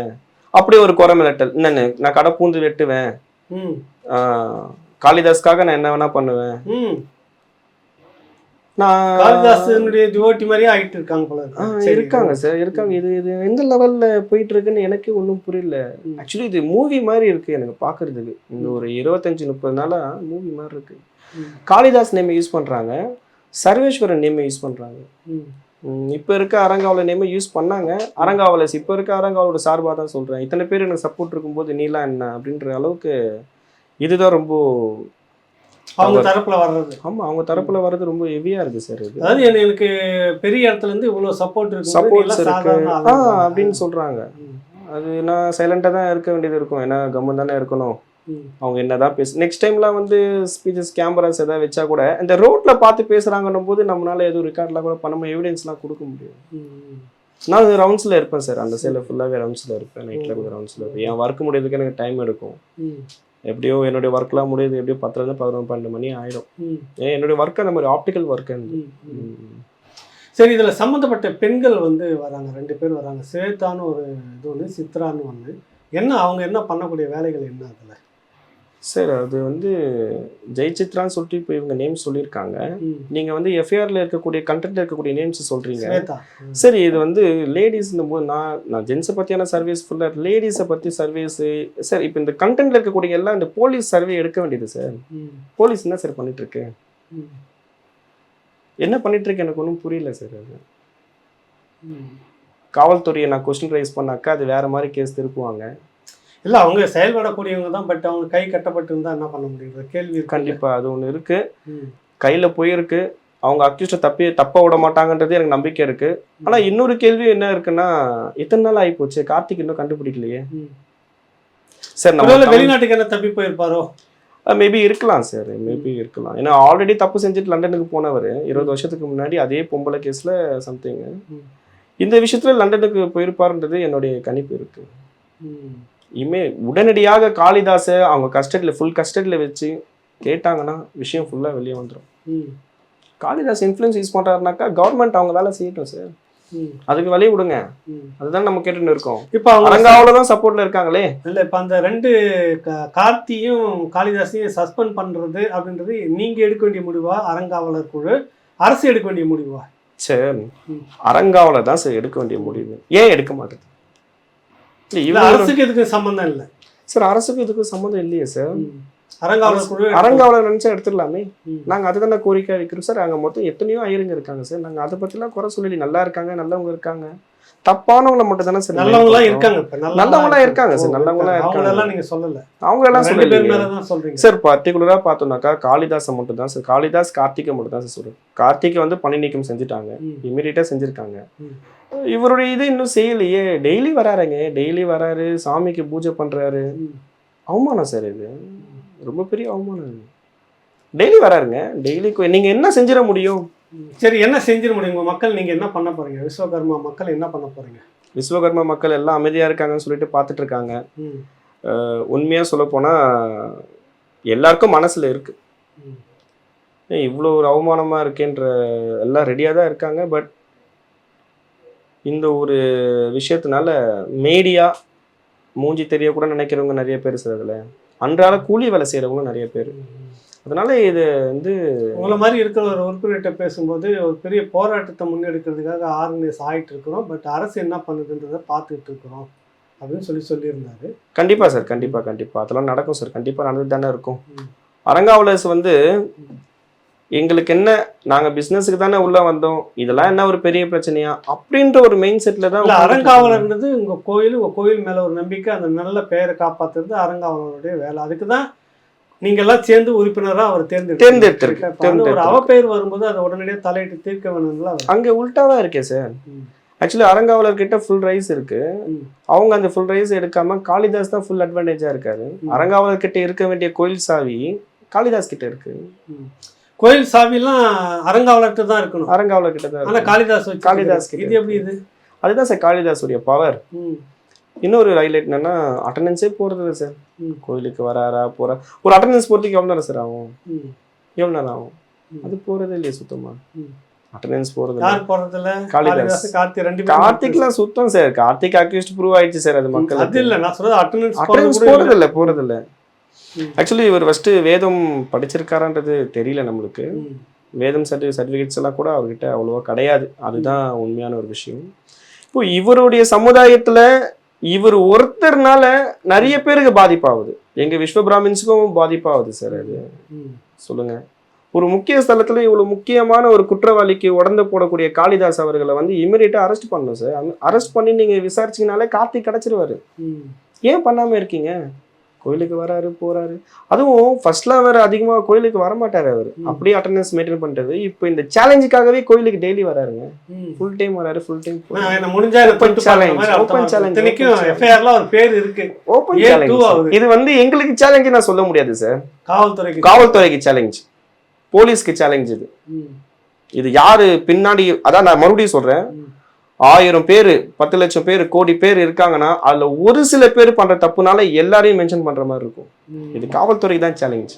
அப்படி ஒரு குறை மிரட்டல். என்னன்னு நான் கடை பூந்து வெட்டுவேன். காளிதாஸ்க்காக நான் என்ன வேணா பண்ணுவேன். ம். நான் காளிதாசனுடைய டிவோட்டி மாதிரியே ஆயிட்டு இருக்காங்க போல. இருக்காங்க சார் இருக்காங்க. இது இது எந்த லெவல்ல போயிட்டு இருக்குன்னு எனக்கு ஒன்றும் புரியல. ஆக்சுவலி இது மூவி மாதிரி இருக்கு எனக்கு பாக்குறதுக்கு. இந்த ஒரு இருபத்தஞ்சு முப்பது நாளா மூவி மாதிரி இருக்கு. காளிதாஸ் நேமை யூஸ் பண்றாங்க. சர்வேஸ்வரன் நேமை யூஸ் ம், இப்ப இருக்க அரங்காவல நேமை யூஸ் பண்ணாங்க. அரங்காவலஸ் இப்ப இருக்க அரங்காவலோட சார்பா தான் சொல்றேன். இத்தனை பேர் எனக்கு சப்போர்ட் இருக்கும்போது நீலாம் என்ன அப்படின்ற அளவுக்கு இதுதான் ரொம்ப அவங்க தரப்புல வர்றது. ஆமா அவங்க தரப்புல வர்றது ரொம்ப ஹெவியா இருக்கு சார் இது. அதாவது எனக்கு- பெரிய இடத்துல இருந்து இவ்வளவு சப்போர்ட் இருக்கு. சப்போர்ட்ஸ் இருக்கு அப்படின்னு சொல்றாங்க. அது நான் சைலண்டாக தான் இருக்க வேண்டியது இருக்கும். ஏன்னா கம்மன் தானே இருக்கணும். அவங்க என்னதான் பேசு நெக்ஸ்ட் டைம்லாம் வந்து ஸ்பீச்சஸ் கேமராஸ் எதாவது வச்சா கூட இந்த ரோட்ல பார்த்து பேசுறாங்கன்னும் போது நம்மளால எதுவும் ரெக்கார்ட்லாம் கூட பண்ண முடியும். எவிடன்ஸ்லாம் கொடுக்க முடியும். நான் ரவுண்ட்ஸ்ல இருப்பேன் சார். அந்த சைடில் ஃபுல்லாகவே ரவுண்ட்ஸ்ல இருப்பேன். நைட்ல கூட ரவுண்ட்ஸ்ல இருப்பேன். என் ஒர்க் முடியறதுக்கு எனக்கு டைம் எடுக்கும். எப்படியோ என்னுடைய ஒர்க்லாம் முடியுது எப்படியோ பத்துலேருந்து பதினொன்று பன்னெண்டு மணி ஆயிடும். ஏன் என்னுடைய ஒர்க் அந்த மாதிரி ஆப்டிக்கல் ஒர்க் சரி இதுல சம்மந்தப்பட்ட பெண்கள் வந்து வராங்க ரெண்டு பேர் வராங்க. ஸ்வேதான்னு ஒரு இது ஒன்று சித்ரான்னு ஒன்று என்ன அவங்க என்ன பண்ணக்கூடிய வேலைகள் என்ன அதுல? சார் அது வந்து ஜெயசித்ரான்னு சொல்லிட்டு இப்போ இவங்க நேம் சொல்லியிருக்காங்க ம். நீங்க வந்து எஃப்ஐஆர்ல இருக்கக்கூடிய கண்டென்ட்ல இருக்கக்கூடிய நேம்ஸ் சொல்றீங்க ஸ்வேதா சரி இது வந்து லேடிஸ் போது நான் நான் ஜென்ஸை பத்தியான சர்வீஸ் ஃபுல்லா லேடிஸை பத்தி சர்வீஸ் சார் இப்போ இந்த கண்டென்ட்ல இருக்கக்கூடிய எல்லாம் இந்த போலீஸ் சர்வே எடுக்க வேண்டியது சார். போலீஸ் என்ன சார் பண்ணிட்டு இருக்கு ம். என்ன பண்ணிட்டு இருக்கு எனக்கு ஒன்றும் புரியல சார் அது. காவல்துறையை நான் கொஸ்டின் ரைஸ் பண்ணாக்கா அது வேற மாதிரி கேஸ் திருப்புவாங்க இல்ல அவங்க செயல்படக்கூடியவங்க தான் பட் அவங்க கை கட்டப்பட்டு இருந்தா என்ன பண்ண முடியுது கேள்வி இருக்குல்ல. கண்டிப்பா அது ஒன்று இருக்கு. ம். கையில போயிருக்கு. அவங்க அக்யூஸ்ட தப்பி தப்ப விட மாட்டாங்கன்றது எனக்கு நம்பிக்கை இருக்கு. ஆனா இன்னொரு கேள்வி என்ன இருக்குன்னா இத்தனை நாள் ஆகி போச்சு கார்த்திக் இன்னும் கண்டுபிடிக்கலையே. சார் நம்ம வெளிநாட்டுக்கு என்ன தப்பி போயிருப்பாரோ? மேபி இருக்கலாம் சார் மேபி இருக்கலாம். ஏன்னா ஆல்ரெடி தப்பு செஞ்சுட்டு லண்டனுக்கு போனவர். இருபது வருஷத்துக்கு முன்னாடி அதே பொம்பளை கேஸ்ல சம்திங். இந்த விஷயத்துல லண்டனுக்கு போயிருப்பாருன்றது என்னுடைய கணிப்பு இருக்கு. இனிமே உடனடியாக காளிதாஸை அவங்க கஸ்டடியில் ஃபுல் கஸ்டடியில் வச்சு கேட்டாங்கன்னா விஷயம் ஃபுல்லாக வெளியே வந்துடும். காளிதாஸ் இன்ஃப்ளூயன்ஸ் யூஸ் பண்ணுறாருனாக்கா கவர்மெண்ட் அவங்க வேலை செய்யட்டும் சார். அதுக்கு வழி விடுங்க. அதுதான் நம்ம கேட்டுன்னு இருக்கோம். இப்ப அவங்க அரங்காவில் தான் சப்போர்ட்ல இருக்காங்களே. இல்ல இப்ப அந்த ரெண்டு கார்த்தியும் காளிதாசையும் சஸ்பெண்ட் பண்றது அப்படின்றது நீங்க எடுக்க வேண்டிய முடிவா? அறங்காவலர் குழு அரசு எடுக்க வேண்டிய முடிவா? சரி ம். அரங்காவில் தான் சார் எடுக்க வேண்டிய முடிவு. ஏன் எடுக்க மாட்டேது? இல்லை அரசுக்கு இதுக்கு சம்பந்தம் இல்ல? சார் அரசுக்கு இதுக்கு சம்மந்தம் இல்லையே சார். ம். அறங்காவலர் குழு அரங்காவில் நினைச்சா எடுத்துடலாமே. நாங்க அதுதானே கோரிக்கை வைக்கிறோம் சார். அங்க மொத்தம் எத்தனையோ ஐயருங்க இருக்காங்க சார். நாங்க அதை பத்திலாம் குறை சொல்லி நல்லா இருக்காங்க நல்லவங்க இருக்காங்க. தப்பானவங்கள மட்டும் தானே சார் நல்லவங்களா இருக்காங்க நல்லவங்களா இருக்காங்க. சார், நல்லவங்களா இருக்காங்க. நீங்க சொல்லல. அவங்க எல்லாம் சொல்றீங்க. சார் பர்டிகுலரா பார்த்தோம்னாக்கா காளிதாசை மட்டும் தான் சார். காளிதாஸ் கார்த்திகை மட்டும் தான் சார் சொல்றேன். கார்த்திகை வந்து பணி நீக்கம் செஞ்சுட்டாங்க. இமீடியட்டா செஞ்சிருக்காங்க. இவருடைய இது இன்னும் செய்யலையே. டெய்லி வராருங்க. டெய்லி வராரு. சாமிக்கு பூஜை பண்றாரு. அவமானம் சார் இது. ரொம்ப பெரிய அவமானம். டெய்லி வராருங்க. டெய்லி நீங்க என்ன செஞ்சிட முடியும்? சரி என்ன செஞ்சிட முடியும்? உங்க மக்கள் நீங்க என்ன பண்ண போறீங்க? விஸ்வகர்மா மக்கள் என்ன பண்ண போறீங்க? விஸ்வகர்மா மக்கள் எல்லாம் அமைதியா இருக்காங்கன்னு சொல்லிட்டு பார்த்துட்டு இருக்காங்க. ம், அஹ் உண்மையா சொல்ல போனா எல்லாருக்கும் மனசுல இருக்கு. இவ்வளோ ஒரு அவமானமா இருக்கேன்ற எல்லாம் ரெடியாக தான் இருக்காங்க. பட் இந்த ஒரு விஷயத்தினால மீடியா மூஞ்சி தெரிய கூட நினைக்கிறவங்க நிறைய பேர் சார் அதில் அன்றாட கூலி வேலை செய்கிறவங்களும் நிறைய பேர். அதனால இது வந்து உங்களை மாதிரி இருக்கிற ஒரு உறுப்பினர்கிட்ட பேசும்போது ஒரு பெரிய போராட்டத்தை முன்னெடுக்கிறதுக்காக ஆர்கனைஸ் ஆயிட்டு இருக்கிறோம். பட் அரசு என்ன பண்ணுதுன்றதை பார்த்துட்டு இருக்கிறோம் அப்படின்னு சொல்லி சொல்லியிருந்தாரு. கண்டிப்பா சார் கண்டிப்பா கண்டிப்பா. அதெல்லாம் நடக்கும் சார். கண்டிப்பா நடந்துட்டு தானே இருக்கும். அரங்காவலர்ஸ் வந்து எங்களுக்கு என்ன நாங்க பிசினஸுக்கு தானே உள்ள வந்தோம். இதெல்லாம் என்ன ஒரு பெரிய பிரச்சனையா? அப்படின்ற ஒரு மெயின் செட்ல தான் அறங்காவலர்ன்றது உங்க கோயில் உங்க கோயில் மேல ஒரு நம்பிக்கை அந்த நல்ல பெயரை காப்பாத்துறது அறங்காவலருடைய வேலை. அதுக்கு தான் நீங்க எல்லாம் சேர்ந்து உறுப்பினரா அவர் தேர்ந்தெடுத்து தேர்ந்தெடுத்திருக்கு, ஒரு. அவப்பெயர் வரும்போது அதை உடனடியாக தலையிட்டு தீர்க்க அவர் அங்க உல்டாவா இருக்கே சார். ஆக்சுவலி அரங்காவலர் கிட்ட ஃபுல் ரைஸ் இருக்கு. அவங்க அந்த ஃபுல் ரைஸ் எடுக்காம காளிதாஸ் தான் ஃபுல் அட்வான்டேஜா இருக்காரு ம். அரங்காவலர் கிட்ட இருக்க வேண்டிய கோயில் சாவி காளிதாஸ் கிட்ட இருக்கு கோயில் சாவிலாம் அறங்காவலர்கிட்ட தான் இருக்கணும் அரங்காவலர் கிட்ட தான் ஆனா இருக்கு. காளிதாஸ் காளிதாஸ் கிட்ட இது எப்படி இது அதுதான் சார் காளிதாஸுடைய பவர். இன்னொரு ஹைலைட் என்னன்னா அட்டண்டன்ஸே போறது இல்லை சார். கோயிலுக்கு வராரா போறா? ஒரு அட்டண்டன்ஸ் போறதுக்கு எவ்வளவு நேரம் சார் ஆகும். எவ்வளவு நேரம் ஆகும். அது போறதே இல்லையே சுத்தமா. அட்டண்டன்ஸ் போறது காளிதாஸ். காளிதாஸ் கார்த்தி ரெண்டு கார்த்திக்லாம் சுத்தம் சார் கார்த்திக் அக்யூஸ்ட் ப்ரூவ் ஆயிடுச்சு சார் அது அது மக்கள் இல்ல நான் சொல்றது அட்டண்டன்ஸ் அட்டண்டன்ஸ் போறது இல்ல. போறது இல்ல. ஆக்சுவலி இவர் ஃபர்ஸ்ட் வேதம் படிச்சிருக்காரான்றது தெரியல நம்மளுக்கு. வேதம் சர்டி சர்டிஃபிகேட்ஸ் எல்லாம் கூட அவர்கிட்ட அவ்வளோவா கிடையாது. அதுதான் உண்மையான ஒரு விஷயம். இப்போ இவருடைய சமுதாயத்துல இவர் ஒருத்தர்னால நிறைய பேருக்கு பாதிப்பாகுது. எங்க விஸ்வ பிராமின்ஸுக்கும் பாதிப்பாகுது சார் அது. சொல்லுங்க. ஒரு முக்கிய ஸ்தலத்துல இவ்வளவு முக்கியமான ஒரு குற்றவாளிக்கு உடந்து போடக்கூடிய காளிதாஸ் அவர்களை வந்து இமிடியேட்டா அரெஸ்ட் பண்ணணும் சார். அரெஸ்ட் பண்ணி நீங்க விசாரிச்சீங்கனாலே கார்த்திக் கிடைச்சிருவாரு. ஏன் பண்ணாம இருக்கீங்க? கோயிலுக்கு வராரு போறாரு. அதுவும் ஃபர்ஸ்ட்லாம் வேற அதிகமா கோயிலுக்கு வர மாட்டாரு அவர். அப்படியே அட்டண்டன்ஸ் மெயின்டைன் பண்றது இப்போ இந்த சேலஞ்சுக்காகவே கோயிலுக்கு டெய்லி வராருங்க. ஃபுல் டைம் வராரு ஃபுல் டைம் முடிஞ்சா இதை. எஃப்ஐஆர்ல ஒரு பேர் இருக்கு. ஓப்பன் சேலஞ்ச் வந்து எங்களுக்கு சேலஞ்சு நான் சொல்ல முடியாது சார் காவல்துறைக்கு. காவல்துறைக்கு சேலஞ்ச் போலீஸ்க்கு சேலஞ்ச் இது. இது யாரு பின்னாடி அதான் நான் மறுபடியும் சொல்றேன். ஆயிரம் பேர் பத்து லட்சம் பேர் கோடி பேர் இருக்காங்கன்னா அதுல ஒரு சில பேர் பண்ற தப்புனால எல்லாரையும் மென்ஷன் பண்ற மாதிரி இருக்கும். இது காவல்துறைக்கு தான் சேலஞ்ச்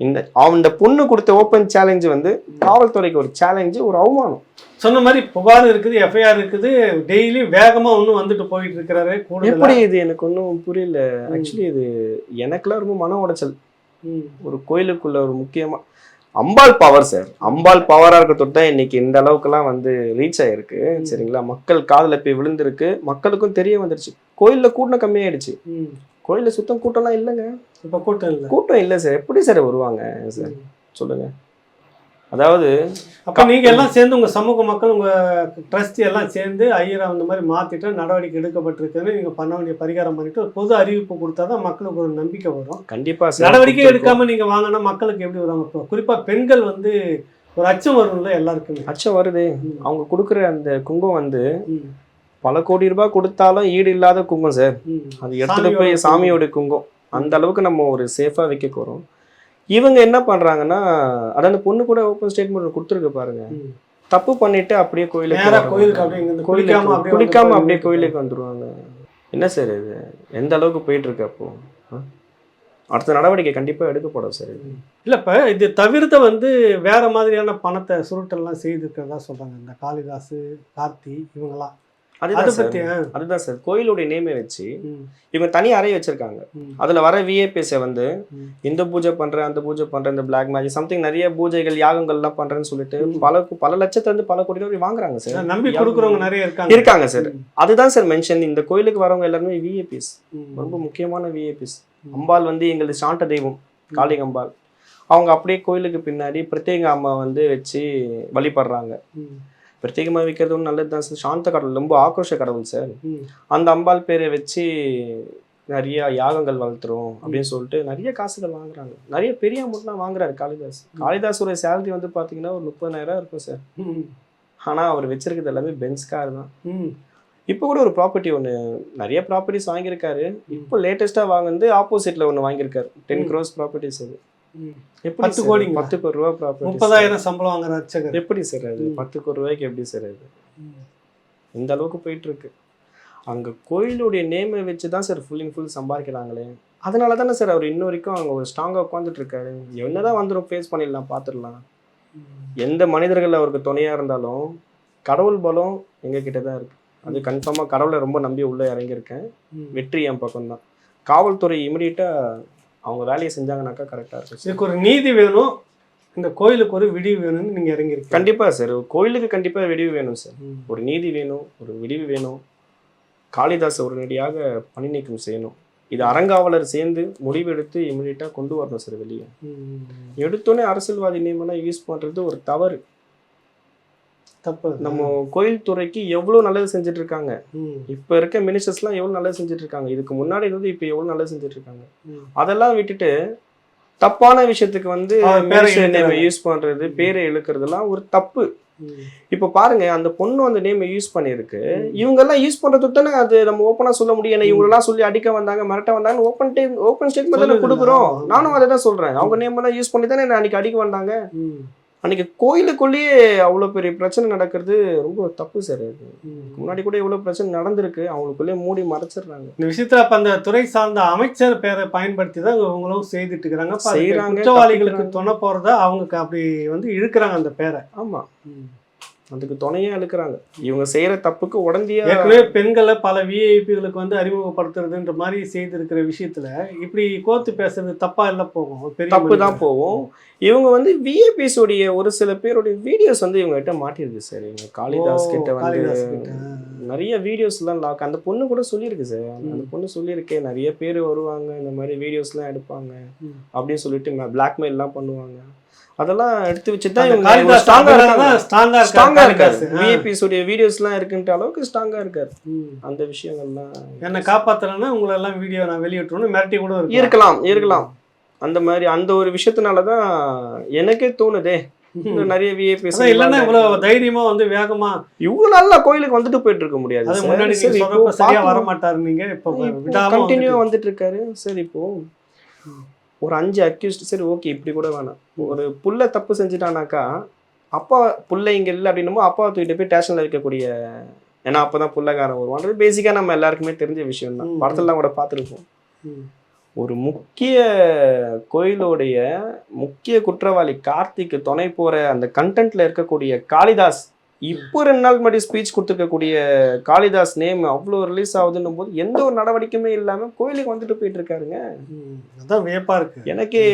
இந்த அவன் இந்த பொண்ணு கொடுத்த ஓப்பன் சேலஞ்சு வந்து காவல்துறைக்கு ஒரு சேலஞ்சு ஒரு அவமானம். சொன்ன மாதிரி புகார் இருக்குது எஃப்ஐஆர் இருக்குது டெய்லி வேகமா ஒன்னும் வந்துட்டு போயிட்டு இருக்கிறாரு எப்படி இது? எனக்கு ஒன்றும் புரியல. ஆக்சுவலி இது எனக்கெல்லாம் ரொம்ப மன உடைச்சல். ஒரு கோயிலுக்குள்ள ஒரு முக்கியமா அம்பாள் பவர் சார் அம்பாள் பவரா இருக்கட்டும் தான் இன்னைக்கு இந்த அளவுக்குலாம் வந்து ரீச் ஆயிருக்கு. ம். சரிங்களா? மக்கள் காதுல போய் விழுந்திருக்கு. மக்களுக்கும் தெரிய வந்துருச்சு. கோயில்ல கூட்டம் கம்மியாயிடுச்சு. கோயில்ல சுத்தம் கூட்டம்லாம் இல்லைங்க. இப்ப கூட்டம் இல்ல. கூட்டம் இல்லை சார் எப்படி சார் வருவாங்க சார் சொல்லுங்க. அதாவது அப்ப நீங்க எல்லாம் சேர்ந்து உங்க சமூக மக்கள் உங்க ட்ரஸ்ட் எல்லாம் சேர்ந்து ஐயரை அந்த மாதிரி மாத்திட்டு நடவடிக்கை எடுக்கப்பட்டிருக்குன்னு நீங்க பண்ண வேண்டிய பரிகாரம் பண்ணிட்டு ஒரு பொது அறிவிப்பு கொடுத்தாதான் மக்களுக்கு ஒரு நம்பிக்கை வரும் கண்டிப்பா சார் நடவடிக்கை எடுக்காம நீங்க வாங்கினா மக்களுக்கு எப்படி வருவாங்க இப்போ குறிப்பா பெண்கள் வந்து ஒரு அச்சம் வரும்ல எல்லாருக்குமே அச்சம் வருது. அவங்க கொடுக்குற அந்த குங்கம் வந்து. பல கோடி ரூபாய் கொடுத்தாலும் ஈடு இல்லாத குங்கம் சார். அது எடுத்துட்டு போய். சாமியோட குங்கம் அந்த அளவுக்கு நம்ம ஒரு சேஃபா வைக்க போறோம் இவங்க என்ன பண்றாங்கன்னா அதான் அந்த பொண்ணு கூட ஓப்பன் ஸ்டேட்மெண்ட் கொடுத்துருக்கு பாருங்க. தப்பு பண்ணிட்டு அப்படியே கோயிலுக்கு. கோயிலுக்கு கோயிலுக்கு அப்படியே குளிக்காம அப்படியே கோயிலுக்கு வந்துருவாங்க என்ன சார் இது எந்த அளவுக்கு போயிட்டு இருக்கு அப்போ? அடுத்த நடவடிக்கை கண்டிப்பா எடுக்கப்படும் சார். இல்ல இப்ப இது தவிர்த்த வந்து வேற மாதிரியான பணத்தை சுருட்டெல்லாம் செய்திருக்கிறதா சொல்றாங்க இந்த காளிதாஸ் கார்த்தி இவங்கெல்லாம் அதை அதுதான் சார். அதுதான் சார் கோயிலுடைய நேமை வச்சு. இவங்க தனி அறை வச்சிருக்காங்க. அதுல வர விஏபிஎஸை வந்து. இந்த பூஜை பண்றேன் அந்த பூஜை பண்றேன் இந்த பிளாக் மேஜிக் சம்திங் நிறைய பூஜைகள் யாகங்கள் எல்லாம் பண்றேன்னு சொல்லிட்டு. பல பல லட்சத்தை வந்து பல கோடி ரூபாய் வாங்குறாங்க சார் நம்பி கொடுக்குறவங்க நிறைய இருக்காங்க இருக்காங்க சார். அதுதான் சார் மென்ஷன் இந்த கோயிலுக்கு வரவங்க எல்லாருமே விஏபிஎஸ். ரொம்ப முக்கியமான விஏபிஎஸ். அம்பாள் வந்து எங்களது சாண்ட தெய்வம் காளிகம்பாள் அவங்க அப்படியே கோயிலுக்கு பின்னாடி பிரத்யேக அம்மா வந்து வச்சு வழிபடுறாங்க. பிரத்யேகமாக வைக்கிறது நல்லது தான் சார். சாந்த கடவுள் ரொம்ப ஆக்ரோஷ கடவுள் சார். அந்த அம்பாள் பேரை வச்சு நிறைய யாகங்கள் வளர்த்துறோம் அப்படின்னு சொல்லிட்டு நிறைய காசுகள் வாங்குறாங்க. நிறைய பெரிய அமௌண்ட்லாம் வாங்குறாரு காளிதாஸ். காளிதாஸோட சேலரி வந்து பார்த்தீங்கன்னா ஒரு முப்பதாயிரம் இருக்கும் சார். ஆனால் அவர் வச்சிருக்கிறது எல்லாமே பென்ஸ் கார் தான். இப்போ கூட ஒரு ப்ராப்பர்ட்டி ஒன்று நிறைய ப்ராப்பர்ட்டிஸ் வாங்கியிருக்காரு. இப்போ லேட்டஸ்ட்டாக வாங்குனது ஆப்போசிட்டில் ஒன்று வாங்கியிருக்காரு. டென். க்ரோஸ் ப்ராப்பர்ட்டிஸ் அது. பத்து? கோடிங்களா? பத்து கோடி ரூபா ப்ராப்பர்ட்டி முப்பதாயிரம் சம்பளம் வாங்குற அர்ச்சகர். எப்படி சார் அது. பத்து கோடி ரூபாய்க்கு எப்படி சார் அது. இந்த அளவுக்கு போயிட்டு இருக்கு அங்க கோயிலுடைய நேமை வச்சு தான் சார் ஃபுல் அண்ட் ஃபுல் சம்பாதிக்கிறாங்களே. அதனால தானே சார் அவர் இன்ன வரைக்கும் அங்க ஒரு ஸ்ட்ராங்கா உட்காந்துட்டு இருக்காரு என்னதான் வந்துடும் ஃபேஸ் பண்ணிடலாம் பார்த்துடலாம். எந்த மனிதர்கள் அவருக்கு துணையா இருந்தாலும் கடவுள் பலம் எங்க கிட்ட தான் இருக்கு. அது கன்ஃபார்மா கடவுளை ரொம்ப நம்பி உள்ள இறங்கியிருக்கேன். வெற்றி என் பக்கம் தான் காவல்துறை இமிடியட்டா அவங்க வேலையை செஞ்சாங்கனாக்கா கரெக்டா இருக்கும். சார். இதுக்கு ஒரு நீதி வேணும். இந்த கோயிலுக்கு ஒரு விடிவு வேணும்னு நீங்க இறங்கிருக்கீங்க கண்டிப்பா சார். கோயிலுக்கு கண்டிப்பா வெடிவு வேணும் சார். ஒரு நீதி வேணும் ஒரு விடிவு வேணும். காளிதாஸ் உடனடியாக பணி நீக்கம் செய்யணும். இது அறங்காவலர் சேர்ந்து முடிவெடுத்து இமிடியட்டா கொண்டு வரணும் சார் வெளியே. ம். எடுத்தோடனே அரசியல்வாதி நேமெல்லாம் யூஸ் பண்றது ஒரு தவறு. தப்பு. நம்ம கோயில் துறைக்கு எவ்வளவு நல்லது செஞ்சுட்டு இருக்காங்க. இப்ப இருக்க மினிஸ்டர்ஸ்லாம் எவ்வளவு நல்லது செஞ்சுட்டு இருக்காங்க இதுக்கு முன்னாடி இருந்து இப்ப எவ்வளவு நல்லது செஞ்சுட்டு இருக்காங்க. அதெல்லாம் விட்டுட்டு தப்பான விஷயத்துக்கு வந்து. யூஸ் பண்றது பேரை இழுக்கிறதுலாம் ஒரு தப்பு. இப்ப பாருங்க அந்த பொண்ணு அந்த நேம் யூஸ் பண்ணிருக்கு இவங்க எல்லாம் யூஸ் பண்றது தானே அது நம்ம ஓப்பனா சொல்ல முடியும். ஏன்னா இவங்க எல்லாம் சொல்லி அடிக்க வந்தாங்க மிரட்ட வந்தாங்க ஓப்பன் ஓப்பன் ஸ்டேட்மெண்ட் தானே. கொடுக்குறோம். நானும் அதை தான் சொல்றேன். அவங்க நேம் எல்லாம் யூஸ் பண்ணி தானே அன்னைக்கு அடிக்க வந்தாங்க. ம். அன்னைக்கு கோயிலுக்குள்ளேயே அவ்வளவு பெரிய பிரச்சனை நடக்கிறது ரொம்ப தப்பு சார் அது. முன்னாடி கூட இவ்வளவு பிரச்சனை நடந்திருக்கு அவங்களுக்குள்ளே மூடி மறைச்சிடுறாங்க இந்த விஷயத்துல அப்ப அந்த துறை சார்ந்த அமைச்சர் பேரை பயன்படுத்தி தான் இவங்களும் செய்துட்டு இருக்கிறாங்க செய்றாங்க, குற்றவாளிகளுக்கு. துணை போறதா அவங்க அப்படி வந்து இழுக்கிறாங்க அந்த பேரை ஆமா அதுக்கு துணையா இழுக்கிறாங்க. இவங்க செய்யற தப்புக்கு உடந்தையா ஏற்கனவே பெண்களை பல விஐபிகளுக்கு வந்து அறிமுகப்படுத்துறதுன்ற மாதிரி செய்திருக்கிற விஷயத்துல இப்படி கோர்த்து பேசுறது தப்பா இல்ல போகும். தப்பு தான். போகும். இவங்க வந்து விஏபிஸ் உடைய ஒரு சில பேருடைய வீடியோஸ் வந்து இவங்க கிட்ட மாட்டிருக்கு சார். இவங்க காளிதாஸ் கிட்ட வந்து. நிறைய வீடியோஸ் எல்லாம் லாக் அந்த பொண்ணு கூட சொல்லியிருக்கு சார். அந்த பொண்ணு சொல்லியிருக்கே நிறைய பேர் வருவாங்க இந்த மாதிரி வீடியோஸ் எல்லாம் எடுப்பாங்க. அப்படின்னு சொல்லிட்டு பிளாக்மெயில் எல்லாம் பண்ணுவாங்க. அதெல்லாம் எடுத்து வச்சுட்டு தான் இவங்க காளிதாஸ் ஸ்ட்ராங்கா ஸ்ட்ராங்கா இருக்காங்க. ஸ்ட்ராங்கா ஸ்ட்ராங்கா இருக்காரு. எல்லாம் இருக்குன்ற அளவுக்கு ஸ்ட்ராங்கா இருக்காரு. அந்த விஷயங்கள்லாம் என்னை காப்பாத்தலன்னா உங்களை எல்லாம் வீடியோ நான் வெளியிட்டுருன்னு மிரட்டி கூட இருக்கு இருக்கலாம் இருக்கலாம். அந்த மாதிரி அந்த ஒரு விஷயத்தினால தான் எனக்கே தோணுதே. நிறைய அதான் இல்லைன்னா இவ்வளவு தைரியமா வந்து வேகமா இவ்வளவு நாளா கோயிலுக்கு வந்துட்டு போயிட்டு இருக்க முடியாது. முன்னாடி சரியா. வர மாட்டாரு நீங்க. இப்ப கண்டினியூ வந்துட்டு இருக்காரு. சரி இப்போ ஒரு அஞ்சு அக்யூஸ்ட் சரி ஓகே இப்படி கூட வேணாம் ஒரு புள்ள தப்பு செஞ்சுட்டானாக்கா அப்பா புள்ள இங்க இல்லை அப்படின்னும் அப்பாவை தூக்கிட்டு போய் ஸ்டேஷன்ல வைக்கக்கூடிய ஏன்னா அப்பதான் புள்ளக்காரன் வருவான்றது பேசிக்கா நம்ம எல்லாருக்குமே தெரிஞ்ச விஷயம் தான் ம். படத்துலாம் கூட பார்த்துருப்போம். ஒரு முக்கிய கோயிலுடைய முக்கிய குற்றவாளி கார்த்திக்கு துணை போற அந்த கண்டென்ட்ல இருக்கக்கூடிய காளிதாஸ் இப்போ ரெண்டு நாள் முன்னாடி ஸ்பீச் கொடுத்துருக்கக்கூடிய காளிதாஸ் நேம் அவ்வளோ ரிலீஸ் ஆகுதுன்னும் போது எந்த ஒரு நடவடிக்கையுமே இல்லாம கோயிலுக்கு வந்துட்டு போயிட்டு இருக்காருங்க. அதான் வியப்பா இருக்கு எனக்கே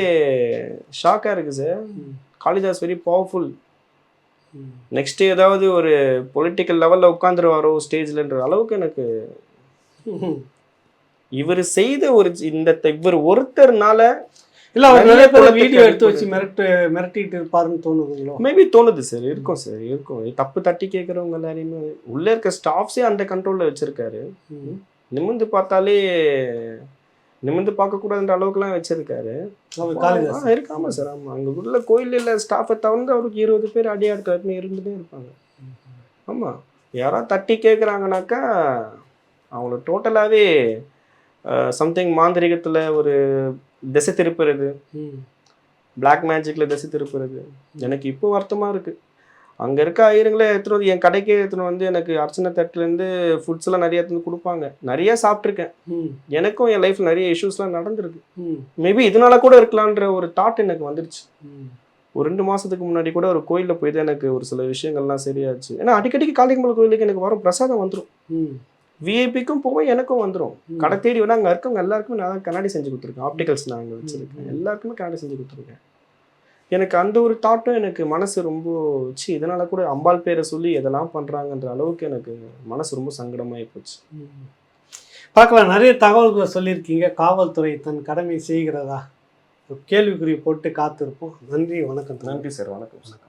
ஷாக்கா இருக்கு sir. Kalidas very powerful. Next ஏதாவது ஒரு பொலிட்டிக்கல் லெவல்ல உட்காந்துருவாரோ ஸ்டேஜ்லன்ற அளவுக்கு எனக்கு. இவர் செய்த ஒரு இந்த இவர் ஒருத்தர்னால இல்ல அவர் நிறைய பேர் வீடியோ எடுத்து. வச்சு மிரட்டு மிரட்டிட்டு இருப்பாருன்னு தோணுதுங்களோ? மேபி தோணுது சார் இருக்கும் சார் இருக்கும். தப்பு தட்டி கேட்குறவங்க எல்லாரையுமே உள்ள இருக்க ஸ்டாஃப்ஸே அந்த கண்ட்ரோல்ல வச்சிருக்காரு. ம். நிமிர்ந்து பார்த்தாலே நிமிர்ந்து பார்க்கக்கூடாதுன்ற அளவுக்குலாம் வச்சிருக்காரு. அவர் காளிதாஸ் ஆ, இருக்கு ஆமா சார் ஆமா. அங்க உள்ள கோயில்ல ஸ்டாஃபை தவிர்த்து அவருக்கு இருபது பேர் அடியாட்கள் இருந்துட்டே இருப்பாங்க. ஆமா. யாராவது தட்டி கேட்குறாங்கனாக்கா அவங்கள டோட்டலாகவே சம்திங் மாந்திரிகத்துல ஒரு திசை திருப்புறது. பிளாக் மேஜிக்ல திசை திருப்புறது எனக்கு இப்போ வருத்தமா இருக்கு அங்க இருக்க ஐயருங்களே எடுத்துட்டு வந்து என் கடைக்கே எடுத்துட்டு வந்து எனக்கு அர்ச்சனை தட்டுல இருந்து ஃபுட்ஸ் எல்லாம் நிறைய வந்து கொடுப்பாங்க நிறைய சாப்பிட்ருக்கேன். எனக்கும் என் லைஃப்ல நிறைய இஷ்யூஸ்லாம் நடந்திருக்கு. மேபி இதனால கூட இருக்கலான்ற ஒரு தாட் எனக்கு வந்துருச்சு. ஒரு ரெண்டு மாசத்துக்கு முன்னாடி கூட ஒரு கோயில்ல போய் தான் எனக்கு ஒரு சில விஷயங்கள்லாம் சரியாச்சு ஏன்னா அடிக்கடிக்கு காளிகம்பல் கோயிலுக்கு எனக்கு வரும் பிரசாதம் வந்துடும். விஐபிக்கும் போகும் எனக்கும் வந்துடும். கடை தேடி வேணா அங்கே இருக்கவங்க எல்லாருக்குமே நான் கண்ணாடி செஞ்சு கொடுத்துருக்கேன். ஆப்டிகல்ஸ் நான் அங்கே வச்சிருக்கேன். எல்லாருக்குமே கண்ணாடி செஞ்சு கொடுத்துருக்கேன். எனக்கு அந்த ஒரு தாட்டும் எனக்கு மனசு ரொம்ப சி இதனால கூட அம்பாள் பேரை சொல்லி எதெல்லாம் பண்றாங்கன்ற அளவுக்கு எனக்கு மனசு ரொம்ப சங்கடமாயி போச்சு. பார்க்கலாம் நிறைய தகவல்களை சொல்லியிருக்கீங்க. காவல்துறை தன் கடமை செய்கிறதா? கேள்விக்குறி போட்டு காத்திருப்போம். நன்றி வணக்கம். நன்றி சார். வணக்கம். வணக்கம்.